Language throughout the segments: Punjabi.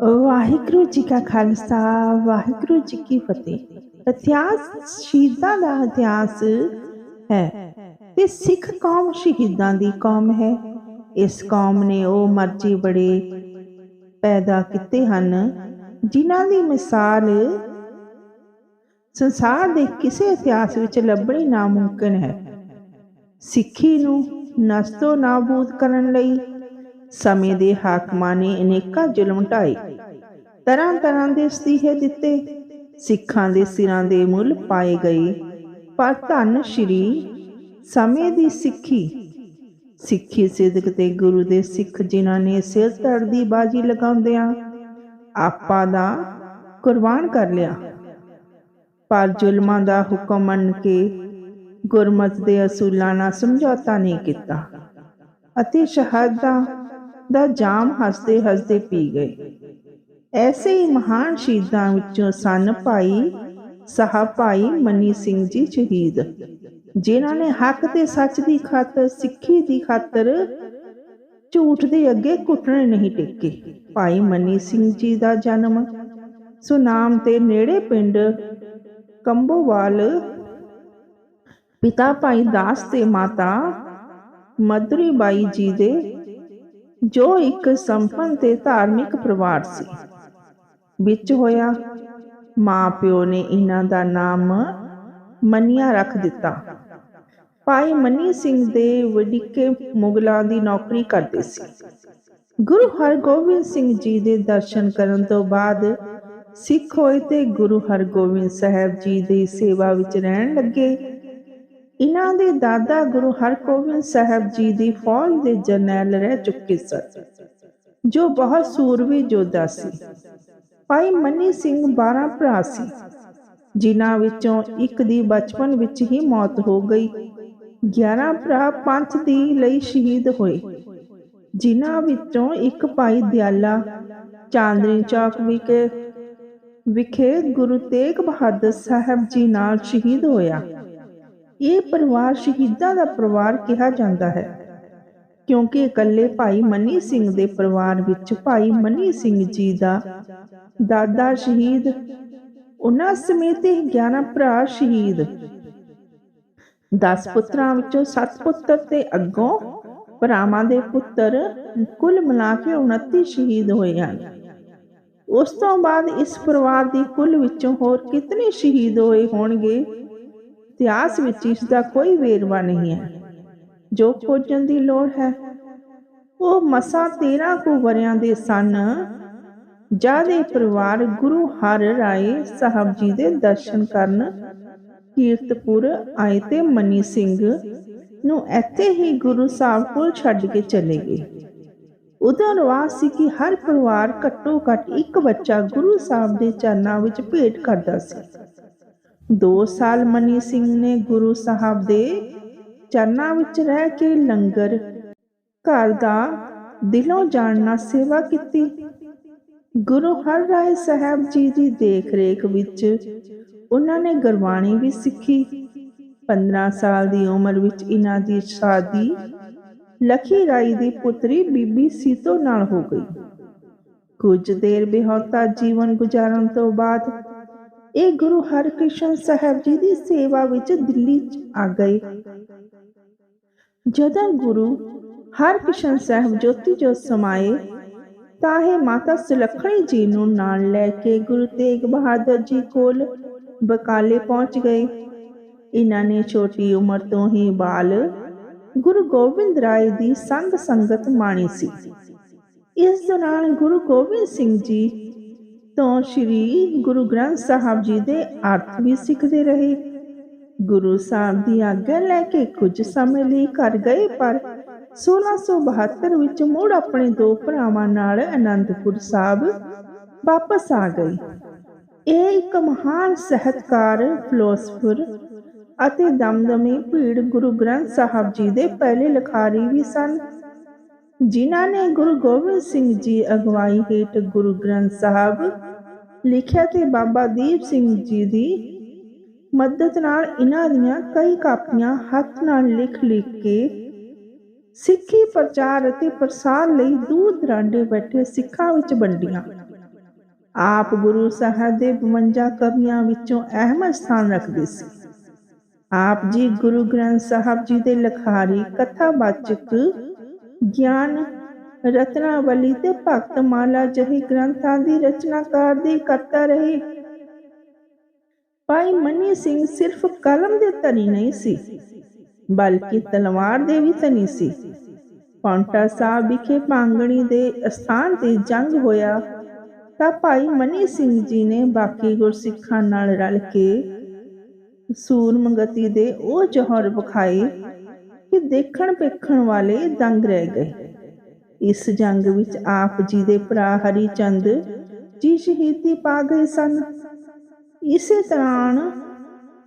ਵਾਹਿਗੁਰੂ ਜੀ ਕਾ ਖਾਲਸਾ, ਵਾਹਿਗੁਰੂ ਜੀ ਕੀ ਫਤਿਹ। ਇਤਿਹਾਸ ਸ਼ਹੀਦਾਂ ਦਾ ਇਤਿਹਾਸ ਹੈ ਤੇ ਸਿੱਖ ਕੌਮ ਸ਼ਹੀਦਾਂ ਦੀ ਕੌਮ ਹੈ। ਇਸ ਕੌਮ ਨੇ ਉਹ ਮਰਜ਼ੀ ਬੜੇ ਪੈਦਾ ਕੀਤੇ ਹਨ, ਜਿਨ੍ਹਾਂ ਦੀ ਮਿਸਾਲ ਸੰਸਾਰ ਦੇ ਕਿਸੇ ਇਤਿਹਾਸ ਵਿੱਚ ਲੱਭਣੀ ਨਾਮੁਮਕਿਨ ਹੈ। ਸਿੱਖੀ ਨੂੰ ਨਸਤੋ ਨਾਬੂਦ ਕਰਨ ਲਈ ਸਮੇਂ ਦੇ ਹਾਕਮਾਂ ਨੇ ਅਨੇਕਾਂ ਜ਼ੁਲਮ ਢਾਏ। ਤਰ੍ਹਾਂ ਤਰ੍ਹਾਂ ਦੇ ਅਸਤੀਹੇ ਦਿੱਤੇ। ਸਿੱਖਾਂ ਦੇ ਸਿਰਾਂ ਦੇ ਮੁੱਲ ਪਾਏ ਗਏ। ਪਰ ਧੰਨ ਸ਼੍ਰੀ ਸਮੇਂ ਦੀ ਸਿੱਖੀ। ਸਿੱਖੀ ਸਿੱਧਕ ਤੇ ਗੁਰੂ ਦੇ ਸਿੱਖ ਜਿਨ੍ਹਾਂ ਨੇ ਸਿਰ ਧੜ ਦੀ ਬਾਜੀ ਲਗਾਉਂਦਿਆਂ ਆਪਾਂ ਦਾ ਕੁਰਬਾਨ ਕਰ ਲਿਆ। ਪਰ ਜ਼ੁਲਮਾਂ ਦਾ ਹੁਕਮ ਮੰਨ ਕੇ ਗੁਰਮਤ ਦੇ ਅਸੂਲਾਂ ਨਾਲ ਸਮਝੌਤਾ ਨਹੀਂ ਕੀਤਾ ਅਤੇ ਸ਼ਹਾਦਤਾਂ ਦਾ ਜਾਮ ਹੱਸਦੇ ਹੱਸਦੇ ਪੀ ਗਏ। ਐਸੇ ਹੀ ਮਹਾਨ ਸ਼ਹੀਦਾਂ ਵਿੱਚੋਂ ਸਨ ਭਾਈ ਸਾਹਿਬ ਭਾਈ ਮਨੀ ਸਿੰਘ ਜੀ ਸ਼ਹੀਦ, ਜਿਨ੍ਹਾਂ ਨੇ ਹੱਕ ਤੇ ਸੱਚ ਦੀ ਖਾਤਰ, ਸਿੱਖੀ ਦੀ ਖਾਤਰ ਝੂਠ ਦੇ ਅੱਗੇ ਘੁੱਟਣੇ ਨਹੀਂ ਟੇਕੇ। ਭਾਈ ਮਨੀ ਸਿੰਘ ਜੀ ਦਾ ਜਨਮ, ਸੁਨਾਮ ਤੇ ਨੇੜੇ ਪਿੰਡ ਕੰਬੋਵਾਲ, ਪਿਤਾ ਭਾਈ ਦਾਸ ਤੇ ਮਾਤਾ ਮਦਰੀ ਬਾਈ ਜੀ ਦੇ ਜੋ ਇੱਕ ਸੰਪੰਨ ਤੇ ਧਾਰਮਿਕ ਪਰਿਵਾਰ ਸੀ। ਵਿੱਚ ਹੋਇਆ ਮਾਂ ਪਿਓ ਨੇ ਇਹਨਾਂ ਦਾ ਨਾਮ ਮੰਨਿਆ ਰੱਖ ਦਿੱਤਾ। ਭਾਈ ਮਨੀ ਸਿੰਘ ਦੇ ਵਡਿੱਕੇ ਮੁਗਲਾਂ ਦੀ ਨੌਕਰੀ ਕਰਦੇ ਸੀ। ਗੁਰੂ ਹਰਗੋਬਿੰਦ ਸਿੰਘ ਜੀ ਦੇ ਦਰਸ਼ਨ ਕਰਨ ਤੋਂ ਬਾਅਦ ਸਿੱਖ ਹੋਏ ਤੇ ਗੁਰੂ ਹਰਗੋਬਿੰਦ ਸਾਹਿਬ ਜੀ ਦੀ ਸੇਵਾ ਵਿੱਚ ਰਹਿਣ ਲੱਗੇ। ਇਹਨਾਂ ਦੇ ਦਾਦਾ ਗੁਰੂ ਹਰਗੋਬਿੰਦ ਸਾਹਿਬ ਜੀ ਦੀ ਫੌਜ ਦੇ ਜਰਨੈਲ ਰਹਿ ਚੁੱਕੇ ਸਨ, ਜੋ ਬਹੁਤ ਸੂਰਵੀ ਯੋਧਾ ਸੀ। ਭਾਈ ਮੰਨੀ ਸਿੰਘ 12 ਭਰਾ ਸੀ, ਜਿਨ੍ਹਾਂ ਵਿੱਚੋਂ ਇੱਕ ਦੀ ਬਚਪਨ ਵਿੱਚ ਹੀ ਮੌਤ ਹੋ ਗਈ। 11 ਭਰਾ ਪੰਥ ਦੀ ਲਈ ਸ਼ਹੀਦ ਹੋਏ, ਜਿਨ੍ਹਾਂ ਵਿੱਚੋਂ ਇੱਕ ਭਾਈ ਦਿਆਲਾ, ਚਾਂਦਨੀ ਚੌਕ ਵਿਖੇ ਵਿਖੇ ਗੁਰੂ ਤੇਗ ਬਹਾਦਰ ਸਾਹਿਬ ਜੀ ਨਾਲ ਸ਼ਹੀਦ ਹੋਇਆ। ਇਹ ਪਰਿਵਾਰ ਸ਼ਹੀਦਾਂ ਦਾ ਪਰਿਵਾਰ ਕਿਹਾ ਜਾਂਦਾ ਹੈ। ਕਿਉਂਕਿ ਇਕੱਲੇ ਭਾਈ ਮਨੀ ਸਿੰਘ ਦੇ ਪਰਿਵਾਰ ਵਿੱਚ ਭਾਈ ਮਨੀ ਸਿੰਘ ਜੀ ਦਾ ਦਾਦਾ ਸ਼ਹੀਦ, ਉਹਨਾਂ ਸਮੇਤ 11 ਭਰਾ ਸ਼ਹੀਦ। 10 ਪੁੱਤਰਾਂ ਵਿੱਚੋਂ 7 ਪੁੱਤਰ ਤੇ ਅੱਗੋਂ ਭਰਾਵਾਂ ਦੇ ਪੁੱਤਰ ਕੁੱਲ ਮਿਲਾ ਕੇ 29 ਸ਼ਹੀਦ ਹੋਏ ਹਨ। ਉਸ ਤੋਂ ਬਾਅਦ ਇਸ ਪਰਿਵਾਰ ਦੀ ਕੁੱਲ ਵਿੱਚੋਂ ਹੋਰ ਕਿਤਨੇ ਸ਼ਹੀਦ ਹੋਏ ਹੋਣਗੇ? ਇਤਿਹਾਸ ਵਿੱਚ ਇਸ ਦਾ ਕੋਈ ਵੇਰਵਾ ਨਹੀਂ ਹੈ। ਜੋ ਖੋਜਣ ਦੀ ਲੋੜ ਹੈ, ਉਹ ਮਸਾ 13 ਕੁ ਵਰਿਆਂ ਦੇ ਸਨ, ਜਾਦੇ ਪਰਿਵਾਰ ਗੁਰੂ ਹਰ ਰਾਏ ਸਾਹਿਬ ਜੀ ਦੇ ਦਰਸ਼ਨ ਕਰਨ ਕੀਰਤਪੁਰ ਆਏ ਤੇ ਮਨੀ ਸਿੰਘ ਨੂੰ ਇੱਥੇ ਹੀ ਗੁਰੂ ਸਾਹਿਬ ਕੋਲ ਛੱਡ ਕੇ ਚਲੇ ਗਏ। ਉਦੋਂ ਰਵਾਜ ਸੀ ਕਿ ਹਰ ਪਰਿਵਾਰ ਘੱਟੋ ਘੱਟ ਇੱਕ ਬੱਚਾ ਗੁਰੂ ਸਾਹਿਬ ਦੇ ਚਰਨਾਂ ਵਿੱਚ ਭੇਟ ਕਰਦਾ ਸੀ। 2 ਸਾਲ ਮਨੀ ਸਿੰਘ ਨੇ ਗੁਰੂ ਸਾਹਿਬ ਦੇ ਚਰਨਾਂ ਵਿੱਚ ਰਹਿ ਕੇ ਲੰਗਰ ਘਰ ਦਾ ਦਿਲੋਂ ਜਾਣਨਾ ਸੇਵਾ ਕੀਤੀ। ਗੁਰੂ ਹਰ ਰਾਏ ਸਾਹਿਬ ਜੀ ਦੀ ਦੇਖ ਰੇਖ ਵਿੱਚ ਉਹਨਾਂ ਨੇ ਗੁਰਬਾਣੀ ਵੀ ਸਿੱਖੀ। 15 ਸਾਲ ਦੀ ਉਮਰ ਵਿੱਚ ਇਹਨਾਂ ਦੀ ਸ਼ਾਦੀ ਲਖੀ ਰਾਈ ਦੀ ਪੁੱਤਰੀ ਬੀਬੀ ਸੀਤੋ ਨਾਲ ਹੋ ਗਈ। ਕੁਝ ਦੇਰ ਬਿਹੌਤਾ ਜੀਵਨ ਗੁਜ਼ਾਰਨ ਤੋਂ ਬਾਅਦ ਇਹ ਗੁਰੂ ਹਰਕ੍ਰਿਸ਼ਨ ਸਾਹਿਬ ਜੀ ਦੀ ਸੇਵਾ ਵਿੱਚ ਦਿੱਲੀ ਆ ਗਏ। ਜਦੋਂ ਗੁਰੂ ਹਰਕ੍ਰਿਸ਼ਨ ਸਾਹਿਬ ਜੋਤੀ ਜੋਤ ਸਮਾਏ, ਤਾਂ ਇਹ ਮਾਤਾ ਸੁਲੱਖਣੀ ਜੀ ਨੂੰ ਨਾਲ ਲੈ ਕੇ ਗੁਰੂ ਤੇਗ ਬਹਾਦਰ ਜੀ ਕੋਲ ਬਕਾਲੇ ਪਹੁੰਚ ਗਏ। ਇਹਨਾਂ ਨੇ ਛੋਟੀ ਉਮਰ ਤੋਂ ਹੀ ਬਾਲ ਗੁਰੂ ਗੋਬਿੰਦ ਰਾਏ ਦੀ ਸੰਗ ਸੰਗਤ ਮਾਣੀ ਸੀ। ਇਸ ਦੌਰਾਨ ਗੁਰੂ ਗੋਬਿੰਦ ਸਿੰਘ ਜੀ ਤੋਂ ਸ੍ਰੀ ਗੁਰੂ ਗ੍ਰੰਥ ਸਾਹਿਬ ਜੀ ਦੇ ਅਰਥ ਵੀ ਸਿੱਖਦੇ ਰਹੇ। ਗੁਰੂ ਸਾਹਿਬ ਦੀ ਆਗਿਆ ਲੈ ਕੇ ਕੁਝ ਸਮੇਂ ਲਈ ਘਰ ਗਏ, ਪਰ 1672 ਵਿੱਚ ਮੁੜ ਆਪਣੇ ਦੋ ਭਰਾਵਾਂ ਨਾਲ ਅਨੰਦਪੁਰ ਸਾਹਿਬ ਵਾਪਸ ਆ ਗਏ ਇਹ ਇੱਕ ਮਹਾਨ ਸਹਿਤਕਾਰ ਫਿਲਾਸਫਰ ਅਤੇ ਦਮਦਮੀ ਭੀੜ ਗੁਰੂ ਗ੍ਰੰਥ ਸਾਹਿਬ ਜੀ ਦੇ ਪਹਿਲੇ ਲਿਖਾਰੀ ਵੀ ਸਨ। ਜਿਨ੍ਹਾਂ ਨੇ ਗੁਰੂ ਗੋਬਿੰਦ ਸਿੰਘ ਜੀ ਅਗਵਾਈ ਹੇਠ ਗੁਰੂ ਗ੍ਰੰਥ ਸਾਹਿਬ ਲਿਖਿਆ ਤੇ ਬਾਬਾ ਦੀਪ ਸਿੰਘ ਜੀ ਦੀ ਮਦਦ ਨਾਲ ਇਹਨਾਂ ਦੀਆਂ ਕਈ ਕਾਪੀਆਂ ਹੱਥ ਨਾਲ ਲਿਖ ਲਿਖ ਕੇ ਸਿੱਖੀ ਪ੍ਰਚਾਰ ਅਤੇ ਪ੍ਰਸਾਰ ਲਈ ਦੂਰ ਦਰਾਂਡੇ ਬੈਠੇ ਸਿੱਖਾਂ ਵਿੱਚ ਵੰਡੀਆਂ। ਆਪ ਗੁਰੂ ਸਾਹਿਬ ਦੇ 52 ਕਵੀਆਂ ਵਿੱਚੋਂ ਅਹਿਮ ਸਥਾਨ ਰੱਖਦੇ ਸੀ। ਆਪ ਜੀ ਗੁਰੂ ਗ੍ਰੰਥ ਸਾਹਿਬ ਜੀ ਦੇ ਲਖਾਰੀ, ਕਥਾਵਾਚਕ, ਗਿਆਨ ਰਤਨਾਵਲੀ ਤੇ ਭਗਤਮਾਲਾ ਜਿਹੇ ਗ੍ਰੰਥਾਂ ਦੀ ਰਚਨਾਕਾਰ ਦੀ ਕਰਤਾ ਰਹੇ। ਭਾਈ ਮਨੀ ਸਿੰਘ ਸਿਰਫ ਕਲਮ ਦੇ ਧਨੀ ਨਹੀਂ ਸੀ, ਬਲਕਿ ਤਲਵਾਰ ਦੇ ਵੀ ਧਨੀ ਸੀ। ਪੌਂਟਾ ਸਾਹਿਬ ਵਿਖੇ ਪਾਂਗਣੀ ਦੇ ਸਥਾਨ ਤੇ ਜੰਗ ਹੋਇਆ, ਤਾਂ ਭਾਈ ਮਨੀ ਸਿੰਘ ਜੀ ਨੇ ਬਾਕੀ ਗੁਰਸਿੱਖਾਂ ਨਾਲ ਰਲ ਕੇ ਸੂਰਮਗਤੀ ਦੇ ਉਹ ਜੋਹਰ ਵਿਖਾਏ ਕਿ ਦੇਖਣ ਵੇਖਣ ਵਾਲੇ ਦੰਗ ਰਹਿ ਗਏ। ਇਸ ਜੰਗ ਵਿੱਚ ਆਪ ਜੀ ਦੇ ਭਰਾ ਹਰੀ ਚੰਦ ਜੀ ਸ਼ਹੀਦੀ ਪਾ ਗਏ ਸਨ। ਇਸੇ ਤਰ੍ਹਾਂ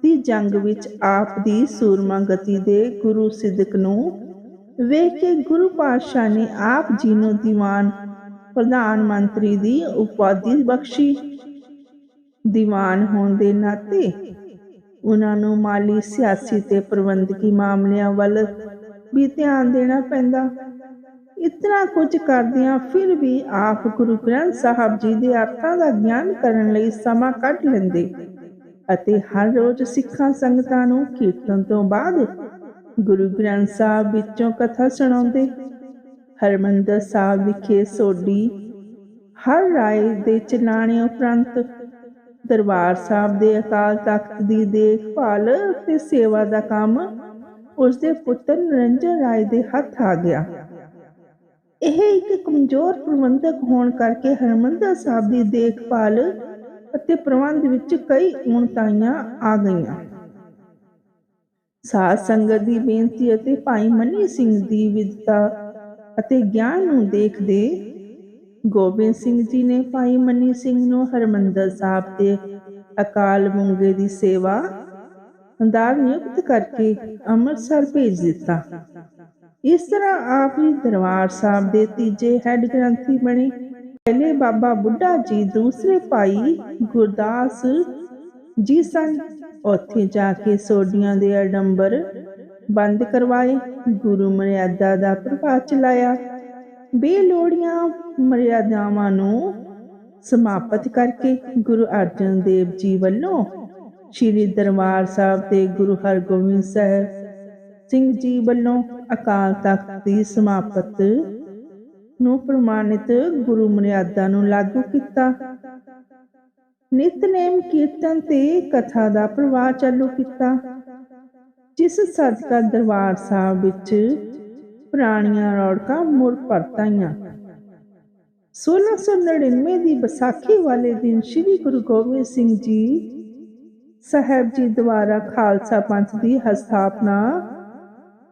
ਦੀ ਜੰਗ ਵਿੱਚ ਆਪ ਦੀ ਸੂਰਮਾ ਗਤੀ ਦੇ ਗੁਰੂ ਸਿੱਧਕ ਨੂੰ ਵੇਖ ਕੇ ਗੁਰੂ ਪਾਤਸ਼ਾਹ ਨੇ ਆਪ ਜੀ ਨੂੰ ਦੀਵਾਨ ਪ੍ਰਧਾਨ ਮੰਤਰੀ ਦੀ ਉਪਾਧੀ ਬਖਸ਼ੀ। ਦੀਵਾਨ ਹੋਣ ਦੇ ਨਾਤੇ ਉਹਨਾਂ ਨੂੰ ਮਾਲੀ ਸਿਆਸੀ ਤੇ ਪ੍ਰਬੰਧਕੀ ਮਾਮਲਿਆਂ ਵੱਲ ਵੀ ਧਿਆਨ ਦੇਣਾ ਪੈਂਦਾ। ਇਤਨਾ ਕੁਝ ਕਰਦਿਆਂ ਫਿਰ ਵੀ ਆਪ ਗੁਰੂ ਗ੍ਰੰਥ ਸਾਹਿਬ ਜੀ ਦੇ ਅਰਥਾਂ ਦਾ ਗਿਆਨ ਕਰਨ ਲਈ ਸਮਾਂ ਕੱਢ ਲੈਂਦੇ ਅਤੇ ਹਰ ਰੋਜ਼ ਸਿੱਖਾਂ ਸੰਗਤਾਂ ਨੂੰ ਕੀਰਤਨ ਤੋਂ ਬਾਅਦ ਗੁਰੂ ਗ੍ਰੰਥ ਸਾਹਿਬ ਵਿੱਚੋਂ ਕਥਾ ਸੁਣਾਉਂਦੇ। ਹਰਮੰਦਰ ਸਾਹਿਬ ਵਿਖੇ ਸੋਢੀ, ਹਰ ਰਾਏ ਦੇ ਚਲਾਣੇ ਉਪਰੰਤ ਦਰਬਾਰ ਸਾਹਿਬ ਦੇ ਅਕਾਲ ਤਖਤ ਦੀ ਦੇਖਭਾਲ ਤੇ ਸੇਵਾ ਦਾ ਕੰਮ ਉਸ ਦੇ ਪੁੱਤਰ ਨਰਿੰਜਨ ਰਾਏ ਦੇ ਹੱਥ ਆ ਗਿਆ। ਇਹ ਇੱਕ ਕਮਜ਼ੋਰ ਪ੍ਰਬੰਧਕ ਹੋਣ ਕਰਕੇ ਹਰਮੰਦਰ ਸਾਹਿਬ ਦੀ ਦੇਖਭਾਲ ਅਤੇ ਪ੍ਰਬੰਧ ਵਿੱਚ ਕਈ ਉਣਤਾਈਆਂ ਆ ਗਈਆਂ। ਸਾਧ ਸੰਗਤ ਦੀ ਬੇਨਤੀ ਅਤੇ ਭਾਈ ਮਨੀ ਸਿੰਘ ਦੀ ਵਿਦਤਾ ਅਤੇ ਗਿਆਨ ਨੂੰ ਦੇਖਦੇ ਗੋਬਿੰਦ ਸਿੰਘ ਜੀ ਨੇ ਭਾਈ ਮਨੀ ਸਿੰਘ ਨੂੰ ਹਰਮੰਦਰ ਸਾਹਿਬ ਦੇ ਅਕਾਲ ਬੁੰਗੇ ਦੀ ਸੇਵਾ ਅੰਦਾਰ ਨਿਯੁਕਤ ਕਰਕੇ ਅੰਮ੍ਰਿਤਸਰ ਭੇਜ ਦਿੱਤਾ। ਇਸ ਤਰ੍ਹਾਂ ਆਪ ਜੀ ਦਰਬਾਰ ਸਾਹਿਬ ਦੇ ਤੀਜੇ ਹੈੱਡ ਗ੍ਰੰਥੀ ਬਣੇ। ਪਹਿਲੇ ਬਾਬਾ ਬੁੱਢਾ ਜੀ, ਦੂਸਰੇ ਭਾਈ ਗੁਰਦਾਸ ਜੀ ਸਨ। ਉੱਥੇ ਜਾ ਕੇ ਸੋਡੀਆਂ ਦੇ ਅਡੰਬਰ ਬੰਦ ਕਰਵਾਏ, ਗੁਰੂ ਮਰਿਆਦਾ ਦਾ ਪ੍ਰਭਾਵ ਚਲਾਇਆ। ਬੇਲੋੜੀਆਂ ਮਰਿਆਦਾਵਾਂ ਨੂੰ ਸਮਾਪਤ ਕਰਕੇ ਗੁਰੂ ਅਰਜਨ ਦੇਵ ਜੀ ਵੱਲੋਂ ਸ੍ਰੀ ਦਰਬਾਰ ਸਾਹਿਬ ਤੇ ਗੁਰੂ ਹਰਗੋਬਿੰਦ ਸਾਹਿਬ ਸਿੰਘ ਜੀ ਵੱਲੋਂ ਅਕਾਲ ਤਖਤ ਦੀ ਸਮਾਪਤ ਨੂੰ ਪ੍ਰਮਾਣਿਤ ਗੁਰੂ ਮਰਿਆਦਾ ਨੂੰ ਲਾਗੂ ਕੀਤਾ। ਨਿਤਨੇਮ ਕੀਰਤਨ ਤੇ ਕਥਾ ਦਾ ਪ੍ਰਵਾਹ ਚਾਲੂ ਕੀਤਾ, ਜਿਸ ਸਦਕਾ ਦਰਬਾਰ ਸਾਹਿਬ ਵਿੱਚ ਪੁਰਾਣੀਆਂ ਰੌੜਕਾਂ ਮੁੜ ਪਰਤਾਈਆਂ 1699 ਦੀ ਵਿਸਾਖੀ ਵਾਲੇ ਦਿਨ ਸ੍ਰੀ ਗੁਰੂ ਗੋਬਿੰਦ ਸਿੰਘ ਜੀ ਸਾਹਿਬ ਜੀ ਦੁਆਰਾ ਖਾਲਸਾ ਪੰਥ ਦੀ ਹਸਥਾਪਨਾ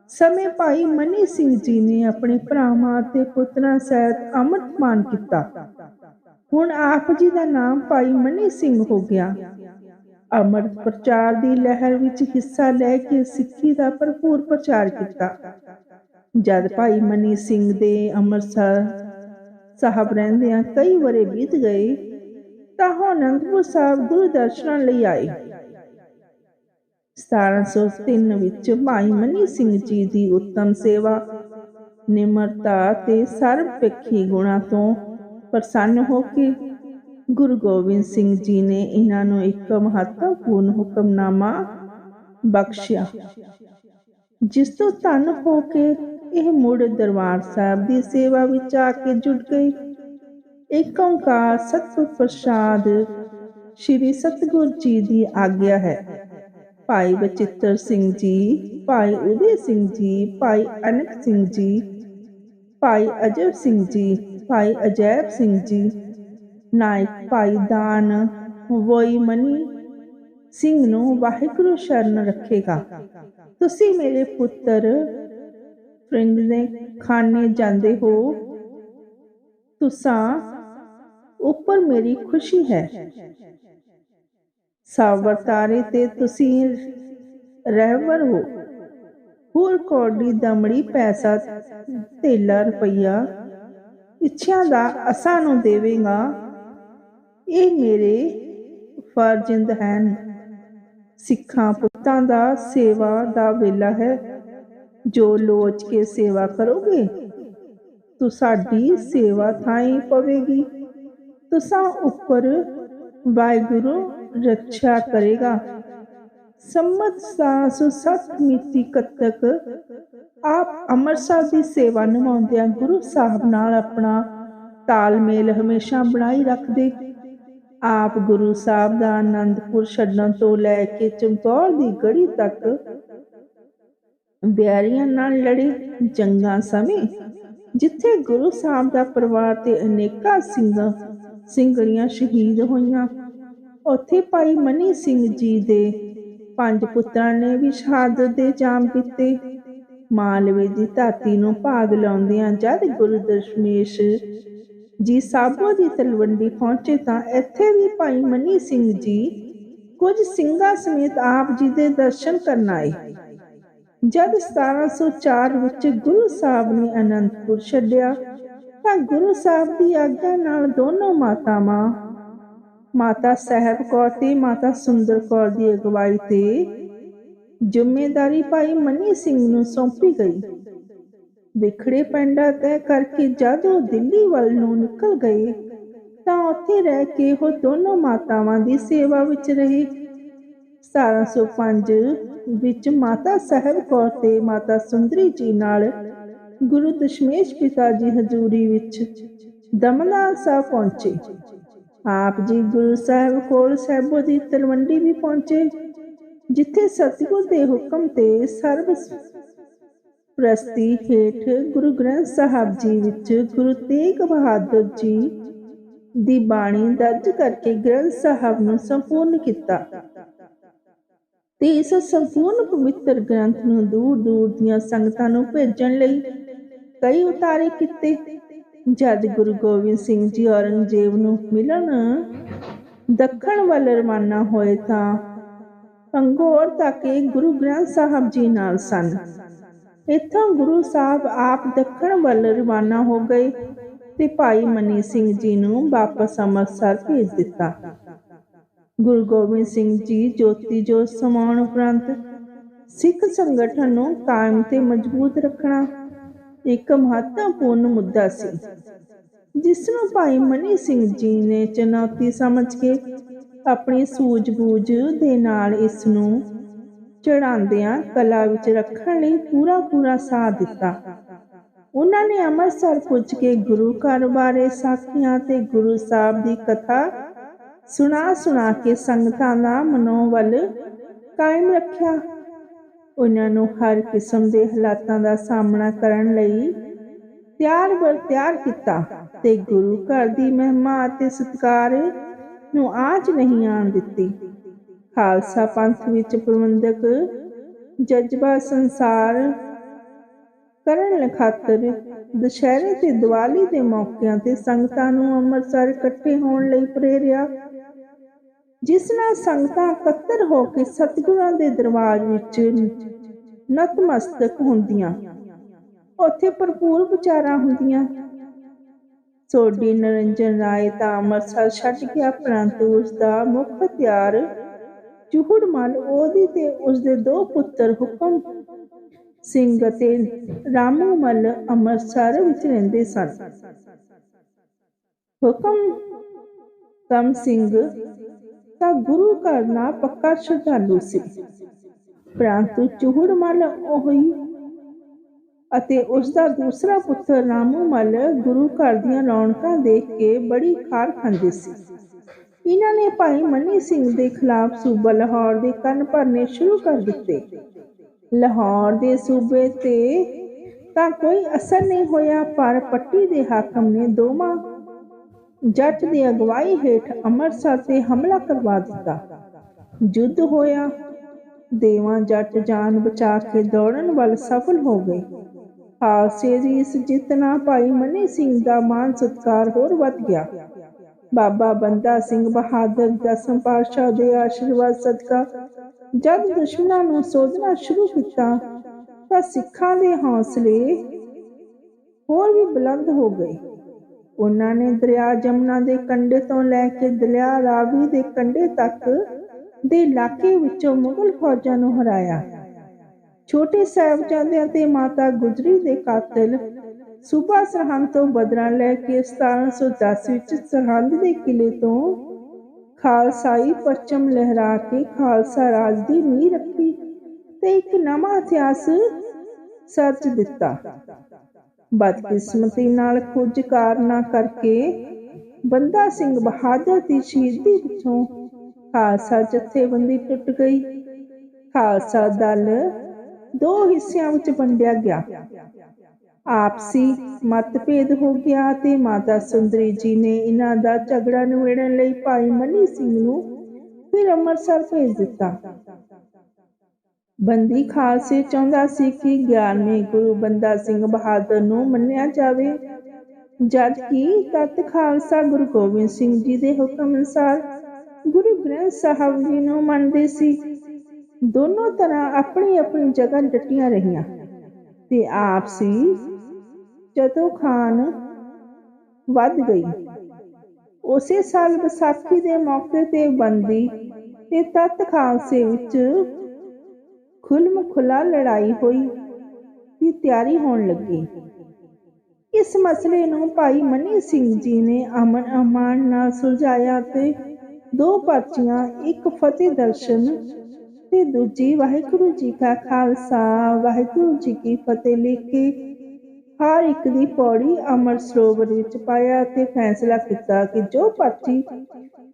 ਸਮੇਂ ਭਾਈ ਮਨੀ ਸਿੰਘ ਜੀ ਨੇ ਆਪਣੇ ਭਰਾਵਾਂ ਤੇ ਪੁੱਤਰਾਂ ਸਹਿਤ ਅੰਮ੍ਰਿਤਮਾਨ ਕੀਤਾ। ਹੁਣ ਆਪ ਜੀ ਦਾ ਨਾਮ ਭਾਈ ਮਨੀ ਸਿੰਘ ਹੋ ਗਿਆ। ਅੰਮ੍ਰਿਤ ਪ੍ਰਚਾਰ ਦੀ ਲਹਿਰ ਵਿੱਚ ਹਿੱਸਾ ਲੈ ਕੇ ਸਿੱਖੀ ਦਾ ਭਰਪੂਰ ਪ੍ਰਚਾਰ ਕੀਤਾ। ਜਦ ਭਾਈ ਮਨੀ ਸਿੰਘ ਦੇ ਅੰਮ੍ਰਿਤਸਰ ਸਾਹਿਬ ਰਹਿੰਦਿਆਂ ਕਈ ਵਰੇ ਬੀਤ ਗਏ, ਤਾਂ ਉਹ ਅਨੰਦਪੁਰ ਸਾਹਿਬ ਗੁਰੂ ਦਰਸ਼ਨਾਂ ਲਈ ਆਏ। 1703 ਵਿੱਚ ਭਾਈ ਮਨੀ ਸਿੰਘ ਜੀ ਦੀ ਉੱਤਮ ਸੇਵਾ, ਨਿਮਰਤਾ ਤੇ ਸਰਬਪੱਖੀ ਗੁਣਾ ਤੋਂ ਪ੍ਰਸੰਨ ਹੋ ਕੇ ਗੁਰੂ ਗੋਬਿੰਦ ਸਿੰਘ ਜੀ ਨੇ ਇਹਨਾਂ ਨੂੰ ਇੱਕ ਮਹੱਤਵਪੂਰਨ ਹੁਕਮਨਾਮਾ ਬਖਸ਼ਿਆ, ਜਿਸ ਤੋਂ ਧੰਨ ਹੋ ਕੇ ਇਹ ਮੁੜ ਦਰਬਾਰ ਸਾਹਿਬ ਦੀ ਸੇਵਾ ਵਿੱਚ ਆ ਕੇ ਜੁੜ ਗਈ। ਇੱਕ ਓੰਕਾਰ ਸਤਿ ਪ੍ਰਸਾਦ, ਸ੍ਰੀ ਸਤਿਗੁਰ ਜੀ ਦੀ ਆਗਿਆ ਹੈ। ਭਾਈ ਬਚਿੱਤਰ ਸਿੰਘ ਜੀ, ਭਾਈ ਉਦੇ ਸਿੰਘ ਜੀ, ਭਾਈ ਅਨਕ ਸਿੰਘ ਜੀ, ਭਾਈ ਅਜਬ ਸਿੰਘ ਜੀ, ਭਾਈ ਅਜੈਬ ਸਿੰਘ ਜੀ। ਨਾਇਕ ਭਾਈ ਦਾਨ ਵੋਈ ਮਨੀ ਸਿੰਘ ਨੂੰ ਵਾਹਿਗੁਰੂ ਸ਼ਰਨ ਰੱਖੇਗਾ। ਤੁਸੀਂ ਮੇਰੇ ਪੁੱਤਰ ਫਰਿੰਦ ਦੇ ਖਾਨੇ ਜਾਂਦੇ ਹੋ। ਤੁਸਾਂ ਉੱਪਰ ਮੇਰੀ ਖੁਸ਼ੀ ਹੈ। ਸਾਵਰਤਾਰੇ ਤੇ ਤੁਸੀਂ ਰਹਿਵਰ ਹੋ। ਹੋਰ ਕੋਡੀ ਦਮੜੀ ਪੈਸਾ ਤੇਲਾ ਰੁਪਈਆ ਇੱਛਾ ਦਾ ਅਸਾਂ ਨੂੰ ਦੇਵੇਗਾ। ਇਹ ਮੇਰੇ ਫਰਜ਼ਿੰਦ ਹਨ। ਸਿੱਖਾਂ ਪੁੱਤਾਂ ਦਾ ਸੇਵਾ ਦਾ ਵੇਲਾ ਹੈ। ਜੋ ਲੋਚ ਕੇ ਸੇਵਾ ਕਰੋਗੇ, ਤੋ ਸਾਡੀ ਸੇਵਾ ਥਾਈ ਪਵੇਗੀ। ਤੁਸਾਂ ਉੱਪਰ ਵਾਹਿਗੁਰੂ ਰੱਖਿਆ ਕਰੇਗਾ। ਸੰਮਤ 1760 ਮਿਤੀ ਕੱਤਕ, ਆਪ ਅੰਮ੍ਰਿਤਸਰ ਦੀ ਸੇਵਾ ਨਿਭਾਉਂਦਿਆਂ ਗੁਰੂ ਸਾਹਿਬ ਨਾਲ ਆਪਣਾ ਤਾਲਮੇਲ ਹਮੇਸ਼ਾ ਬਣਾਈ ਰੱਖਦੇ। ਆਪ ਗੁਰੂ ਸਾਹਿਬ ਦਾ ਆਨੰਦਪੁਰ ਛੱਡਣ ਤੋਂ ਲੈ ਕੇ ਚਮਕੌਰ ਦੀ ਗੜੀ ਤੱਕ ਬਿਆਰੀਆਂ ਨਾਲ ਲੜੇ ਜੰਗਾਂ ਸਮੇਂ, ਜਿੱਥੇ ਗੁਰੂ ਸਾਹਿਬ ਦਾ ਪਰਿਵਾਰ ਤੇ ਅਨੇਕਾਂ ਸਿੰਘਾਂ ਸਿੰਘੜੀਆਂ ਸ਼ਹੀਦ ਹੋਈਆਂ। ਉੱਥੇ ਭਾਈ ਮਨੀ ਸਿੰਘ ਜੀ ਦੇ ਪੰਜ ਪੁੱਤਰਾਂ ਨੇ ਵੀ ਸ਼ਹਾਦਤ ਦੇ ਜਾਮ ਪੀਤੇ ਮਾਲਵੇ ਦੀ ਧਰਤੀ ਨੂੰ ਭਾਗ ਲਾਉਂਦਿਆਂ ਜਦ ਗੁਰੂ ਦਸ਼ਮੇਸ਼ ਜੀ ਸਾਬੋ ਦੀ ਤਲਵੰਡੀ ਪਹੁੰਚੇ ਤਾਂ ਇੱਥੇ ਵੀ ਭਾਈ ਮਨੀ ਸਿੰਘ ਜੀ ਕੁਝ ਸਿੰਘਾਂ ਸਮੇਤ ਆਪ ਜੀ ਦੇ ਦਰਸ਼ਨ ਕਰਨ ਆਏ। ਜਦ 1704 ਵਿੱਚ ਗੁਰੂ ਸਾਹਿਬ ਨੇ ਅਨੰਦਪੁਰ ਛੱਡਿਆ ਤਾਂ ਗੁਰੂ ਸਾਹਿਬ ਦੀ ਆਗਿਆ ਨਾਲ ਦੋਨੋਂ ਮਾਤਾਵਾਂ ਮਾਤਾ ਸਾਹਿਬ ਕੌਰ ਤੇ ਮਾਤਾ ਸੁੰਦਰ ਕੌਰ ਦੀ ਅਗਵਾਈ ਤੇ ਜ਼ਿੰਮੇਵਾਰੀ ਭਾਈ ਮਨੀ ਸਿੰਘ ਨੂੰ ਸੌਂਪੀ ਗਈ। ਵਿਖੜੇ ਪੈਂਡਾ ਤੈਅ ਕਰਕੇ ਜਦ ਦਿੱਲੀ ਵੱਲ ਨੂੰ ਨਿਕਲ ਗਏ ਤਾਂ ਉੱਥੇ ਰਹਿ ਕੇ ਉਹ ਦੋਨੋਂ ਮਾਤਾਵਾਂ ਦੀ ਸੇਵਾ ਵਿੱਚ ਰਹੇ। 1705 ਵਿੱਚ ਮਾਤਾ ਸਾਹਿਬ ਕੌਰ ਤੇ ਮਾਤਾ ਸੁੰਦਰੀ ਜੀ ਨਾਲ ਗੁਰੂ ਦਸ਼ਮੇਸ਼ ਪਿਤਾ ਜੀ ਹਜ਼ੂਰੀ ਵਿੱਚ ਦਮਨਾ ਸਾਹਿਬ ਪਹੁੰਚੇ। ਆਪ ਜੀ ਗੁਰੂ ਸਾਹਿਬ ਕੋਲ ਸਾਹਿਬੋ ਦੀ ਤਲਵੰਡੀ ਵੀ ਪਹੁੰਚੇ, ਜਿੱਥੇ ਸਤਿਗੁਰ ਦੇ ਹੁਕਮ ਤੇ ਸਰਬ ਪ੍ਰਸਤੀ ਹੇਠ ਗੁਰੂ ਗ੍ਰੰਥ ਸਾਹਿਬ ਜੀ ਵਿੱਚ ਗੁਰੂ ਤੇਗ ਬਹਾਦਰ ਜੀ ਦੀ ਬਾਣੀ ਦਰਜ ਕਰਕੇ ਗ੍ਰੰਥ ਸਾਹਿਬ ਨੂੰ ਸੰਪੂਰਨ ਕੀਤਾ। ਤੇ ਇਸ ਸੰਪੂਰਨ ਪਵਿੱਤਰ ਗ੍ਰੰਥ ਨੂੰ ਦੂਰ ਦੂਰ ਦੀਆਂ ਸੰਗਤਾਂ ਨੂੰ ਭੇਜਣ ਲਈ ਕਈ ਉਤਾਰੇ ਕੀਤੇ। ਜਦ ਗੁਰੂ ਗੋਬਿੰਦ ਸਿੰਘ ਜੀ ਔਰੰਗਜ਼ੇਬ ਨੂੰ ਮਿਲਣ, ਦੱਖਣ ਵੱਲ ਰਵਾਨਾ ਹੋਏ ਤਾਂ ਅੰਗੋਰ ਤੱਕ ਗੁਰੂ ਗ੍ਰੰਥ ਸਾਹਿਬ ਜੀ ਨਾਲ ਸਨ। ਇੱਥੋਂ ਗੁਰੂ ਸਾਹਿਬ ਆਪ ਦੱਖਣ ਵੱਲ ਰਵਾਨਾ ਹੋ ਗਏ ਤੇ ਭਾਈ ਮਨੀ ਸਿੰਘ ਜੀ ਨੂੰ ਵਾਪਸ ਅੰਮ੍ਰਿਤਸਰ ਭੇਜ ਦਿੱਤਾ। ਗੁਰੂ ਗੋਬਿੰਦ ਸਿੰਘ ਜੀ ਜੋਤੀ ਜੋਤ ਸਮਾਉਣ ਉਪਰੰਤ ਸਿੱਖ ਸੰਗਠਨ ਨੂੰ ਕਾਇਮ ਤੇ ਮਜ਼ਬੂਤ ਰੱਖਣਾ ਇੱਕ ਮਹੱਤਵਪੂਰਨ ਮੁੱਦਾ ਸੀ ਜਿਸ ਨੂੰ ਭਾਈ ਮਨੀ ਸਿੰਘ ਜੀ ਨੇ ਚੁਣੌਤੀ ਸਮਝ ਕੇ ਆਪਣੀ ਸੂਝ-ਬੂਝ ਦੇ ਨਾਲ ਇਸ ਨੂੰ ਚੜਾਉਂਦਿਆਂ ਕਲਾ ਵਿੱਚ ਰੱਖਣ ਲਈ ਪੂਰਾ ਪੂਰਾ ਸਾਥ ਦਿੱਤਾ। ਉਹਨਾਂ ਨੇ ਅੰਮ੍ਰਿਤਸਰ ਪੁੱਜ ਕੇ ਗੁਰੂ ਘਰ ਬਾਰੇ ਸਾਖੀਆਂ ਤੇ ਗੁਰੂ ਸਾਹਿਬ ਦੀ ਕਥਾ ਸੁਣਾ ਸੁਣਾ ਕੇ ਸੰਗਤਾਂ ਦਾ ਮਨੋਬਲ ਕਾਇਮ ਰੱਖਿਆ। ਉਹਨਾਂ ਨੂੰ ਹਰ ਕਿਸਮ ਦੇ ਹਾਲਾਤਾਂ ਦਾ ਸਾਹਮਣਾ ਕਰਨ ਲਈ ਤਿਆਰ ਬਰ, ਤਿਆਰ ਕੀਤਾ ਤੇ ਗੁਰੂ ਘਰ ਦੀ ਮਹਿਮਾ ਅਤੇ ਸਤਿਕਾਰ ਨੂੰ ਆਜ ਨਹੀਂ ਆਣ ਦਿੱਤੀ। ਖਾਲਸਾ ਪੰਥ ਵਿੱਚ ਪ੍ਰਬੰਧਕ ਜਜ਼ਬਾ ਸੰਸਾਰ ਕਰਨ ਖਾਤਰ ਦੁਸ਼ਹਿਰੇ ਤੇ ਦੀਵਾਲੀ ਦੇ ਮੌਕਿਆਂ ਤੇ ਸੰਗਤਾਂ ਨੂੰ ਅੰਮ੍ਰਿਤਸਰ ਇਕੱਠੇ ਹੋਣ ਲਈ ਪ੍ਰੇਰਿਆ ਜਿਸ ਨਾਲ ਸੰਗਤਾਂ ਇਕੱਤਰ ਹੋ ਕੇ ਸਤਿਗੁਰਾਂ ਦੇ ਦਰਬਾਰ ਵਿੱਚ ਨਤਮਸਤਕ ਹੁੰਦੀਆਂ। ਉੱਥੇ ਭਰਪੂਰ ਵਿਚਾਰਾਂ ਹੁੰਦੀਆਂ। ਸੋਢੀ ਨਰਿੰਜਨ ਰਾਏ ਤਾਂ ਅੰਮ੍ਰਿਤਸਰ ਛੱਡ ਗਿਆ ਪਰੰਤੂ ਉਸ ਦਾ ਮੁੱਖ ਹਥਿਆਰ ਚੂਹੜਮਲ ਉਹਦੀ ਤੇ ਉਸ ਦੇ ਦੋ ਪੁੱਤਰ ਹੁਕਮ ਸਿੰਘ ਅਤੇ ਰਾਮੂ ਅੰਮ੍ਰਿਤਸਰ ਵਿੱਚ ਰਹਿੰਦੇ ਸਨ। ਹੁਕਮ ਕਮ ਸਿੰਘ ਤਾਂ ਗੁਰੂ ਘਰ ਦਾ ਪੱਕਾ ਸ਼ਰਧਾਲੂ ਸੀ। ਪਰੰਤੂ ਚੂਹੜਮਲ ਉਹੀ ਅਤੇ ਉਸ ਦਾ ਦੂਸਰਾ ਪੁੱਤਰ ਰਾਮੂ ਮਲ ਗੁਰੂ ਘਰ ਦੀਆਂ ਰੌਣਕਾਂ ਦੇਖ ਕੇ ਬੜੀ ਖਾਰ ਖਾਂਦੇ ਸੀ। ਇਹਨਾਂ ਨੇ ਭਾਈ ਮਨੀ ਸਿੰਘ ਦੇ ਖਿਲਾਫ ਸੂਬਾ ਲਾਹੌਰ ਦੇ ਕੰਨ ਭਰਨੇ ਸ਼ੁਰੂ ਕਰ ਦਿੱਤੇ। ਲਾਹੌਰ ਦੇ ਸੂਬੇ ਤੇ ਤਾਂ ਕੋਈ ਅਸਰ ਨਹੀਂ ਹੋਇਆ, ਪਰ ਪੱਟੀ ਦੇ ਹਾਕਮ ਨੇ ਦੋਵਾਂ ਜੱਟ ਦੀ ਅਗਵਾਈ ਹੇਠ ਅੰਮ੍ਰਿਤਸਰ ਤੇ ਹਮਲਾ ਕਰਵਾ ਦਿੱਤਾ। ਯੁੱਧ ਹੋਇਆ। ਦੇਵਾਂ ਜੱਟ ਜਾਨ ਬਚਾ ਕੇ ਦੌੜਨ ਵੱਲ ਸਫਲ ਹੋ ਗਏ। ਹਾਸੇ ਦੀ ਇਸ ਜਿੱਤ ਭਾਈ ਮਨੀ ਸਿੰਘ ਦਾ ਮਾਨ ਸਤਕਾਰ ਹੋਰ ਵੱਧ ਗਿਆ। ਬਾਬਾ ਬੰਦਾ ਸਿੰਘ ਬਹਾਦਰ, ਦਸਮ ਪਾਤਸ਼ਾਹ ਦੇ ਆਸ਼ੀਰਵਾਦ ਸਦਕਾ ਜਦ ਦੁਸ਼ਮਣਾਂ ਨੂੰ ਸੋਧਣਾ ਸ਼ੁਰੂ ਕੀਤਾ ਤਾਂ ਸਿੱਖਾਂ ਦੇ ਹੌਸਲੇ ਹੋਰ ਵੀ ਬੁਲੰਦ ਹੋ ਗਏ। ਉਹਨਾਂ ਨੇ ਦਰਿਆ ਜਮਨਾ ਦੇ ਕੰਢੇ ਤੋਂ ਲੈ ਕੇ ਦਰਿਆ ਰਾਵੀ ਦੇ ਕੰਢੇ ਤੱਕ ਦੇ ਇਲਾਕੇ ਵਿੱਚੋਂ ਮੁਗਲ ਫੌਜਾਂ ਨੂੰ ਹਰਾਇਆ। ਛੋਟੇ ਸਾਹਿਬਜ਼ਾਦਿਆਂ ਤੇ ਮਾਤਾ ਗੁਜਰੀ ਦੇ ਕਾਤਲ ਸੂਬਾ ਸਰਹੰਦ ਤੋਂ ਬਦਲਾ ਲੈ ਕੇ 1710 ਵਿੱਚ ਸਰਹੰਦ ਦੇ ਕਿਲੇ ਤੋਂ ਖਾਲਸਾਈ ਪਰਚਮ ਲਹਿਰਾ ਕੇ ਖਾਲਸਾ ਰਾਜ ਦੀ ਨੀਂਹ ਰੱਖੀ ਤੇ ਇੱਕ ਨਵਾਂ ਇਤਿਹਾਸ ਸਰਜ ਦਿੱਤਾ। ਬਦਕਿਸਮਤੀ ਨਾਲ ਕੁਝ ਕਾਰਨਾਂ ਕਰਕੇ ਬੰਦਾ ਸਿੰਘ ਬਹਾਦਰ ਦੀ ਸ਼ਹੀਦੀ ਪਿੱਛੋਂ ਖਾਲਸਾ ਜਥੇਬੰਦੀ ਟੁੱਟ ਗਈ। ਖਾਲਸਾ ਦਲ ਦੋ ਹਿੱਸਿਆਂ ਵਿੱਚ ਵੰਡਿਆ ਗਿਆ। ਆਪਸੀ ਮਤਭੇਦ ਹੋ ਗਿਆ ਤੇ ਮਾਤਾ ਸੁੰਦਰੀ ਜੀ ਨੇ ਇਹਨਾਂ ਦਾ ਝਗੜਾ ਨਿਬੇੜਨ ਲਈ ਭਾਈ ਮਨੀ ਸਿੰਘ ਨੂੰ ਫਿਰ ਅੰਮ੍ਰਿਤਸਰ ਭੇਜ ਦਿੱਤਾ। ਬੰਦੀ ਖਾਲਸੇ ਚਾਹੁੰਦਾ ਸੀ ਕਿ 11ਵੇਂ ਗੁਰੂ ਬੰਦਾ ਸਿੰਘ ਬਹਾਦਰ ਨੂੰ ਮੰਨਿਆ ਜਾਵੇ। ਜਦ ਕਿ ਤਤ ਖਾਲਸਾ ਗੁਰੂ ਗੋਬਿੰਦ ਸਿੰਘ ਜੀ ਦੇ ਹੁਕਮ ਅਨੁਸਾਰ ਗੁਰੂ ਗ੍ਰੰਥ ਸਾਹਿਬ ਜੀ ਨੂੰ ਮੰਨਦੇ ਸੀ। ਦੋਨੋਂ ਤਰ੍ਹਾਂ ਆਪਣੀ ਆਪਣੀ ਜਗ੍ਹਾ ਡਟੀਆਂ ਰਹੀਆਂ ਤੇ ਆਪਸੀ ਜਦੋਂ ਖਾਨ ਵੱਧ ਗਈ। ਉਸੇ ਸਾਲ ਵਿਸਾਖੀ ਦੇ ਮੌਕੇ ਤੇ ਬੰਦੀ ਤੇ ਤਤ ਖਾਲਸੇ ਵਿੱਚ ਖੁੱਲਮ ਖੁੱਲਾ ਲੜਾਈ ਹੋਈ ਦੀ ਤਿਆਰੀ ਹੋਣ ਲੱਗੀ। ਇਸ ਮਸਲੇ ਨੂੰ ਭਾਈ ਮਨੀ ਸਿੰਘ ਜੀ ਨੇ ਅਮਨ ਅਮਾਨ ਨਾਲ ਸੁਲਝਾਇਆ ਤੇ ਦੋ ਪਰਚੀਆਂ, ਇੱਕ ਫਤਿਹ ਦਰਸ਼ਨ ਤੇ ਦੂਜੀ ਵਾਹਿਗੁਰੂ ਜੀ ਕਾ ਖਾਲਸਾ, ਵਾਹਿਗੁਰੂ ਜੀ ਕੀ ਫਤਿਹ ਲਿਖ ਕੇ ਹਰ ਇੱਕ ਦੀ ਪੌੜੀ ਅਮਰ ਸਰੋਵਰ ਵਿੱਚ ਪਾਇਆ ਤੇ ਫੈਸਲਾ ਕੀਤਾ ਕਿ ਜੋ ਪਰਚੀ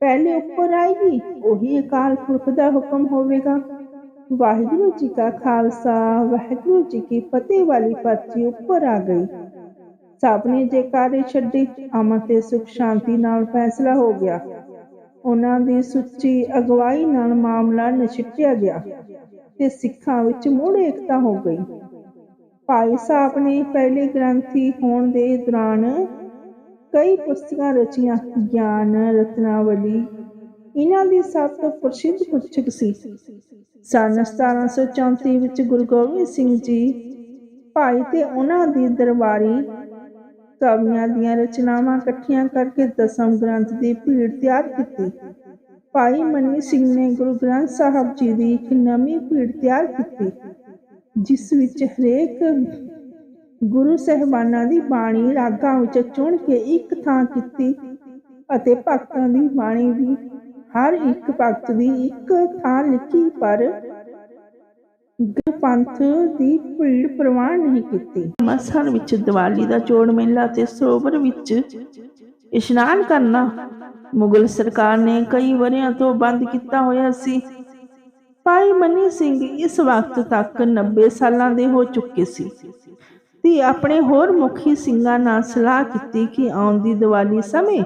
ਪਹਿਲੇ ਉੱਪਰ ਆਏਗੀ, ਉਹੀ ਅਕਾਲ ਪੁਰਖ ਦਾ ਹੁਕਮ ਹੋਵੇਗਾ। ਵਾਹਿਗੁਰੂ ਜੀ ਕਾ ਖਾਲਸਾ, ਵਾਹਿਗੁਰੂ ਜੀ ਕੀ ਫਤਿਹ ਵਾਲੀ ਪਰਚੀ ਉੱਪਰ ਆ ਗਈ। ਸਭ ਨੇ ਜੈਕਾਰੇ ਛੱਡੀ, ਅਮਨ ਤੇ ਸੁਖ ਸ਼ਾਂਤੀ ਨਾਲ ਫੈਸਲਾ ਹੋ ਗਿਆ। ਉਹਨਾਂ ਦੀ ਸੁੱਚੀ ਅਗਵਾਈ ਨਾਲ ਮਾਮਲਾ ਨਛਿੱਟਿਆ ਗਿਆ ਤੇ ਸਿੱਖਾਂ ਵਿੱਚ ਮੁੜ ਏਕਤਾ ਹੋ ਗਈ। ਭਾਈ ਸਾਹਿਬ ਨੇ ਪਹਿਲੇ ਗ੍ਰੰਥੀ ਹੋਣ ਦੇ ਦੌਰਾਨ ਕਈ ਪੁਸਤਕਾਂ ਰਚੀਆਂ, ਗਿਆਨ, ਰਤਨਾਵਲੀ ਇਹਨਾਂ ਦੀ ਸਭ ਤੋਂ ਪ੍ਰਸਿੱਧ ਪੁਸਤਕ ਸੀ। ਸਨ 1734 ਵਿੱਚ ਗੁਰੂ ਗੋਬਿੰਦ ਸਿੰਘ ਜੀ ਭਾਈ ਤੇ ਉਹਨਾਂ ਦੀ ਦਰਬਾਰੀ ਕਵੀਆਂ ਦੀਆਂ ਰਚਨਾਵਾਂ ਇਕੱਠੀਆਂ ਕਰਕੇ ਦਸਮ ਗ੍ਰੰਥ ਦੀ ਭੀੜ ਤਿਆਰ ਕੀਤੀ। ਭਾਈ ਮਨੀ ਸਿੰਘ ਨੇ ਗੁਰੂ ਗ੍ਰੰਥ ਸਾਹਿਬ ਜੀ ਦੀ ਇੱਕ ਨਵੀਂ ਭੀੜ ਤਿਆਰ ਕੀਤੀ, ਜਿਸ ਵਿੱਚ ਹਰੇਕ ਗੁਰੂ ਸਹਿਬਾਨਾਂ ਦੀ ਬਾਣੀ ਰਾਗਾਂ ਵਿੱਚ ਚੁਣ ਕੇ ਇੱਕ ਥਾਂ ਕੀਤੀ ਅਤੇ ਭਗਤਾਂ ਦੀ ਬਾਣੀ ਵੀ ਹਰ ਇੱਕ ਭਗਤ ਦੀ ਇੱਕ ਥਾਂ ਲਿਖੀ ਪਰ ਗੁਰੂ ਦੀ ਭੀੜ ਪ੍ਰਵਾਨ ਨਹੀਂ ਕੀਤੀ। ਅੰਮ੍ਰਿਤਸਰ ਵਿੱਚ ਦੀਵਾਲੀ ਦਾ ਜੋੜ ਮੇਲਾ ਤੇ ਸਰੋਵਰ ਵਿੱਚ ਇਸ਼ਨਾਨ ਕਰਨਾ ਮੁਗਲ ਸਰਕਾਰ ਨੇ ਕਈ ਵਰਿਆਂ ਤੋਂ ਬੰਦ ਕੀਤਾ ਹੋਇਆ ਸੀ। ਭਾਈ ਮਨੀ ਸਿੰਘ ਇਸ ਵਕਤ ਤੱਕ 90 ਸਾਲਾਂ ਦੇ ਹੋ ਚੁੱਕੇ ਸੀ। ਤੇ ਆਪਣੇ ਹੋਰ ਮੁਖੀ ਸਿੰਘਾਂ ਨਾਲ ਸਲਾਹ ਕੀਤੀ ਕਿ ਆਉਂਦੀ ਦੀਵਾਲੀ ਸਮੇਂ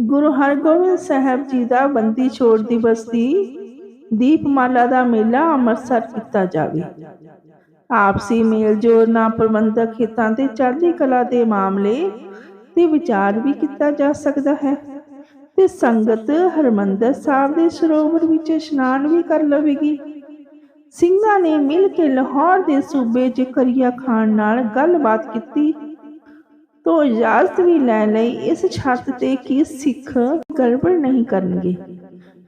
ਗੁਰੂ ਹਰਗੋਬਿੰਦ ਸਾਹਿਬ ਜੀ ਦਾ ਬੰਦੀ ਛੋੜ ਦਿਵਸ ਦੀ ਦੀਪਮਾਲਾ ਦਾ ਮੇਲਾ ਅੰਮ੍ਰਿਤਸਰ ਕੀਤਾ ਜਾਵੇ। ਆਪਸੀ ਮੇਲਜੋਲ ਨਾਲ ਪ੍ਰਬੰਧਕ ਹਿੱਤਾਂ ਤੇ ਚੜ੍ਹਦੀ ਕਲਾ ਦੇ ਮਾਮਲੇ ਤੇ ਵਿਚਾਰ ਵੀ ਕੀਤਾ ਜਾ ਸਕਦਾ ਹੈ ਤੇ ਸੰਗਤ ਹਰਮੰਦਰ ਸਾਹਿਬ ਦੇ ਸਰੋਵਰ ਵਿੱਚ ਇਸ਼ਨਾਨ ਵੀ ਕਰ ਲਵੇਗੀ। ਸਿੰਘਾਂ ਨੇ ਮਿਲ ਕੇ ਲਾਹੌਰ ਦੇ ਸੂਬੇ ਜ਼ਕਰੀਆ ਖਾਨ ਨਾਲ ਗੱਲਬਾਤ ਕੀਤੀ ਤੋਂ ਇਜਾਜ਼ਤ ਵੀ ਲੈ ਲਈ ਇਸ ਸ਼ਰਤ ਤੇ ਕਿ ਸਿੱਖ ਗੜਬੜ ਨਹੀਂ ਕਰਨਗੇ।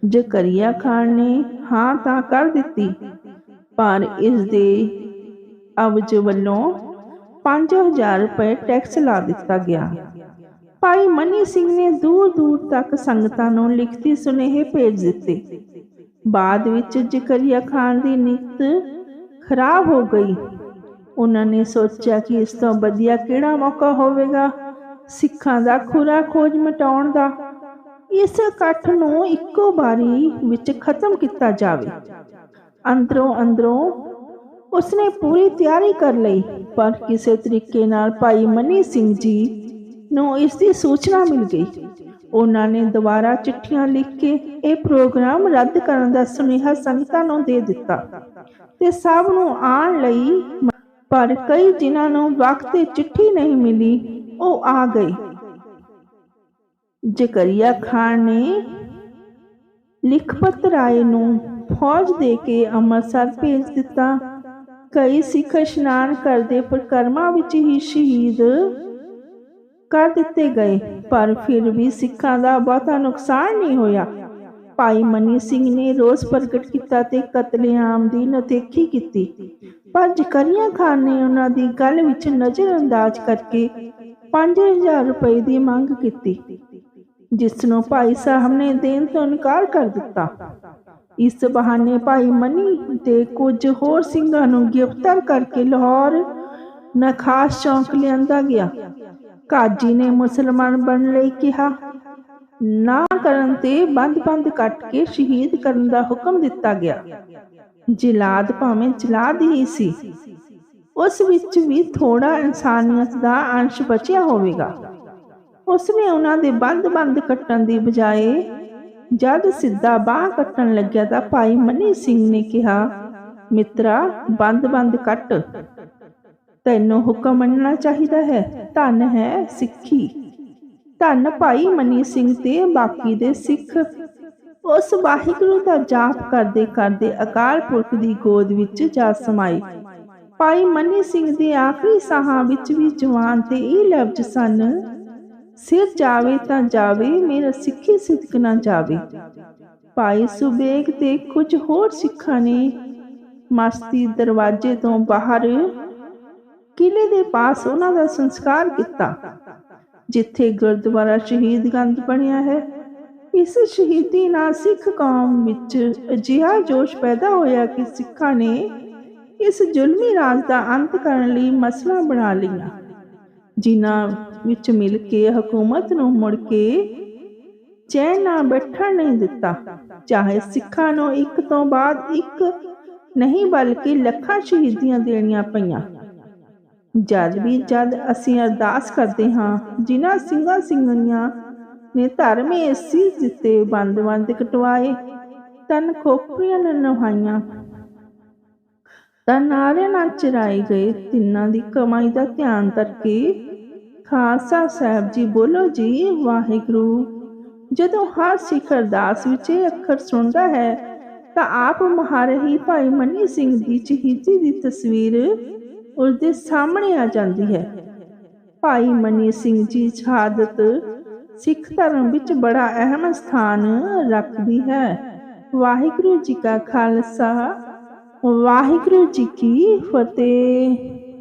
ਜ਼ਕਰੀਆ ਖਾਨ ਨੇ ਹਾਂ ਤਾਂ ਕਰ ਦਿੱਤੀ, ਪਰ ਇਸ ਦੇ ਅਵਜ ਵੱਲੋਂ 5000 ਰੁਪਏ ਟੈਕਸ ਲਾ ਦਿੱਤਾ ਗਿਆ। ਭਾਈ ਮਨੀ ਸਿੰਘ ਨੇ ਦੂਰ ਦੂਰ ਤੱਕ ਸੰਗਤਾਂ ਨੂੰ ਲਿਖਤੀ ਸੁਨੇਹੇ ਭੇਜ ਦਿੱਤੇ। ਬਾਅਦ ਵਿੱਚ ਜ਼ਕਰੀਆ ਖਾਨ ਦੀ ਨਿਯਤ ਖਰਾਬ ਹੋ ਗਈ। ਉਹਨਾਂ ਨੇ ਸੋਚਿਆ ਕਿ ਇਸ ਤੋਂ ਵਧੀਆ ਕਿਹੜਾ ਮੌਕਾ ਹੋਵੇਗਾ? ਸਿੱਖਾਂ ਦਾ ਖੁਰਾ ਖੋਜ ਮਿਟਾਉਣ ਦਾ। ਇਸ ਇਕੱਠ ਨੂੰ ਇੱਕੋ ਵਾਰੀ ਵਿੱਚ ਖਤਮ ਕੀਤਾ ਜਾਵੇ। ਅੰਦਰੋਂ ਅੰਦਰੋਂ ਉਸਨੇ ਪੂਰੀ ਤਿਆਰੀ ਕਰ ਲਈ, ਪਰ ਕਿਸੇ ਤਰੀਕੇ ਨਾਲ ਭਾਈ ਮਨੀ ਸਿੰਘ ਜੀ ਨੂੰ ਇਸ ਦੀ ਸੂਚਨਾ ਮਿਲ ਗਈ। ਉਹਨਾਂ ਨੇ ਦੁਬਾਰਾ ਚਿੱਠੀਆਂ ਲਿਖ ਕੇ ਇਹ ਪ੍ਰੋਗਰਾਮ ਰੱਦ ਕਰਨ ਦਾ ਸੁਨੇਹਾ ਸੰਗਤਾਂ ਨੂੰ ਦੇ ਦਿੱਤਾ ਤੇ ਸਭ ਨੂੰ ਆਉਣ ਲਈ ਪਰ ਕਈ ਜਿਨ੍ਹਾਂ ਨੂੰ ਵਕਤ ਤੇ ਚਿੱਠੀ ਨਹੀਂ ਮਿਲੀ, ਉਹ ਆ ਗਏ। ਜ਼ਕਰੀਆ ਖਾਨ ਨੇ ਲਿਖਪਤ ਰਾਏ ਨੂੰ ਫੌਜ ਦੇ ਕੇ ਅੰਮ੍ਰਿਤਸਰ ਭੇਜ ਦਿੱਤਾ। ਕਈ ਸਿੱਖ ਇਸ਼ਨਾਨ ਕਰਦੇ ਪ੍ਰਕਰਮਾਂ ਵਿੱਚ ਹੀ ਸ਼ਹੀਦ ਕਰ ਦਿੱਤੇ ਗਏ, ਪਰ ਫਿਰ ਵੀ ਸਿੱਖਾਂ ਦਾ ਬਹੁਤਾ ਨੁਕਸਾਨ ਨਹੀਂ ਹੋਇਆ। ਭਾਈ ਮਨੀ ਸਿੰਘ ਨੇ ਰੋਸ ਪ੍ਰਗਟ ਕੀਤਾ ਤੇ ਕਤਲੇਆਮ ਦੀ ਨਤੇਖੀ ਕੀਤੀ। ਪਰ ਜ਼ਕਰੀਆ ਖਾਨ ਨੇ ਉਹਨਾਂ ਦੀ ਗੱਲ ਵਿੱਚ ਨਜ਼ਰਅੰਦਾਜ਼ ਕਰਕੇ 5000 ਰੁਪਏ ਦੀ ਮੰਗ ਕੀਤੀ ਜਿਸ ਨੂੰ ਭਾਈ ਸਾਹਿਬ ਨੇ ਦੇਣ ਤੋਂ ਇਨਕਾਰ ਕਰ ਦਿੱਤਾ। ਇਸ ਬਹਾਨੇ ਭਾਈ ਮਨੀ ਤੇ ਕੁਝ ਹੋਰ ਸਿੰਘਾਂ ਨੂੰ ਗ੍ਰਿਫਤਾਰ ਕਰਕੇ ਲਾਹੌਰ ਨਖਾਸ ਚੌਂਕ ਲਿਆਂਦਾ ਗਿਆ। ਕਾਜੀ ਨੇ ਮੁਸਲਮਾਨ ਬਣਨ ਲਈ ਕਿਹਾ ਨਾ ਕਰਨ ਤੇ ਬੰਦ-ਬੰਦ ਕੱਟ ਕੇ ਸ਼ਹੀਦ ਕਰਨ ਦਾ ਹੁਕਮ ਦਿੱਤਾ ਗਿਆ। ਜਿਲਾਦ ਭਾਵੇਂ ਜਲਾਦ ਹੀ ਸੀ, ਉਸ ਵਿੱਚ ਵੀ ਥੋੜਾ ਇਨਸਾਨੀਅਤ ਦਾ ਅੰਸ਼ ਬਚਿਆ ਹੋਵੇਗਾ। ਉਸਨੇ ਉਹਨਾਂ ਦੇ ਬੰਦ-ਬੰਦ ਕੱਟਣ ਦੀ ਬਜਾਏ ਜਦ ਸਿੱਧਾ ਬਾਹ ਕੱਟਣ ਲੱਗਿਆ ਤਾਂ ਭਾਈ ਮਨੀ ਸਿੰਘ ਨੇ ਕਿਹਾ, ਮਿੱਤਰਾ, ਬੰਦ-ਬੰਦ ਕੱਟ। ਤੈਨੂੰ ਹੁਕਮ ਮੰਨਣਾ ਚਾਹੀਦਾ ਹੈ, ਧੰਨ ਹੈ ਸਿੱਖੀ। ਧੰਨ ਭਾਈ ਮਨੀ ਸਿੰਘ ਤੇ ਬਾਕੀ ਦੇ ਸਿੱਖ। ਉਸ ਵਾਹਿਗੁਰੂ ਦਾ ਜਾਪ ਕਰਦੇ ਕਰਦੇ ਅਕਾਲ ਪੁਰਖ ਦੀ ਗੋਦ ਵਿੱਚ ਜਾ ਸਮਾਏ ਭਾਈ ਮਨੀ ਸਿੰਘ ਦੇ ਆਖਰੀ ਸਾਹਾਂ ਵਿੱਚ ਵੀ ਜਵਾਨ ਤੇ ਇਹ ਲਫ਼ਜ਼ ਸਨ, ਸਿਰ ਜਾਵੇ ਤਾਂ ਜਾਵੇ, ਮੇਰਾ ਸਿੱਖੀ ਸਿੱਧਕ ਨਾ ਜਾਵੇ। ਭਾਈ ਸੁਬੇਗ ਤੇ ਕੁਝ ਹੋਰ ਸਿੱਖਾਂ ਨੇ ਮਸਤੀ ਦਰਵਾਜ਼ੇ ਤੋਂ ਬਾਹਰ ਕਿਲੇ ਦੇ ਪਾਸ ਉਹਨਾਂ ਦਾ ਸੰਸਕਾਰ ਕੀਤਾ। ਜਿੱਥੇ ਗੁਰਦੁਆਰਾ ਸ਼ਹੀਦਗੰਜ ਬਣਿਆ ਹੈ, ਇਸ ਸ਼ਹੀਦੀ ਨਾਲ ਸਿੱਖ ਕੌਮ ਵਿੱਚ ਅਜਿਹਾ ਜੋਸ਼ ਪੈਦਾ ਹੋਇਆ ਕਿ ਸਿੱਖਾਂ ਨੇ ਇਸ ਜ਼ੁਲਮੀ ਰਾਜ ਦਾ ਅੰਤ ਕਰਨ ਲਈ ਮਸਲਾ ਬਣਾ ਲਿਆ ਜਿਨ੍ਹਾਂ ਵਿੱਚ ਮਿਲ ਕੇ ਹਕੂਮਤ ਨੂੰ ਮੁੜ ਕੇ ਚੈਨ ਨਾਲ ਬੈਠਣ ਨਹੀਂ ਦਿੱਤਾ, ਚਾਹੇ ਸਿੱਖਾਂ ਨੂੰ ਇੱਕ ਤੋਂ ਬਾਅਦ ਇੱਕ ਨਹੀਂ, ਬਲਕਿ ਲੱਖਾਂ ਸ਼ਹੀਦੀਆਂ ਦੇਣੀਆਂ ਪਈਆਂ। ਜਦ ਵੀ ਜਦ ਅਸੀਂ ਅਰਦਾਸ ਕਰਦੇ ਹਾਂ, ਜਿਨ੍ਹਾਂ ਸਿੰਘਾਂ ਸਿੰਘਣੀਆਂ ਨੇ ਧਰਮੇ ਸੀਸ ਦਿੱਤੇ ਬੰਦ ਬੰਦ ਕਟਵਾਏ, ਤਨ ਖੋਪਰੀਆਂ ਨੇ ਨਹਾਈਆਂ। ਤਾਂ ਨਾਰੇ ਨਾਲ ਚਰਾਏ ਗਏ, ਤਿੰਨਾਂ ਦੀ ਕਮਾਈ ਦਾ ਧਿਆਨ ਕਰਕੇ ਖਾਲਸਾ ਸਾਹਿਬ ਜੀ ਬੋਲੋ ਜੀ, ਵਾਹਿਗੁਰੂ, ਜਦੋਂ ਹਰ ਸਿੱਖ ਅਰਦਾਸ ਵਿੱਚ ਇਹ ਅੱਖਰ ਸੁਣਦਾ ਹੈ, ਤਾਂ ਆਪ ਮਹਾਰਹੀ ਭਾਈ ਮਨੀ ਸਿੰਘ ਦੀ ਚਹੀਤੀ ਦੀ ਤਸਵੀਰ ਉਸ ਦੇ ਸਾਹਮਣੇ ਆ ਜਾਂਦੀ ਹੈ। ਭਾਈ ਮਨੀ ਸਿੰਘ ਜੀ ਸ਼ਹਾਦਤ ਸਿੱਖ ਧਰਮ ਵਿੱਚ ਬੜਾ ਅਹਿਮ ਸਥਾਨ ਰੱਖਦੀ ਹੈ। ਵਾਹਿਗੁਰੂ ਜੀ ਕਾ ਖਾਲਸਾ, ਵਾਹਿਗੁਰੂ ਜੀ ਕੀ ਫਤਿਹ।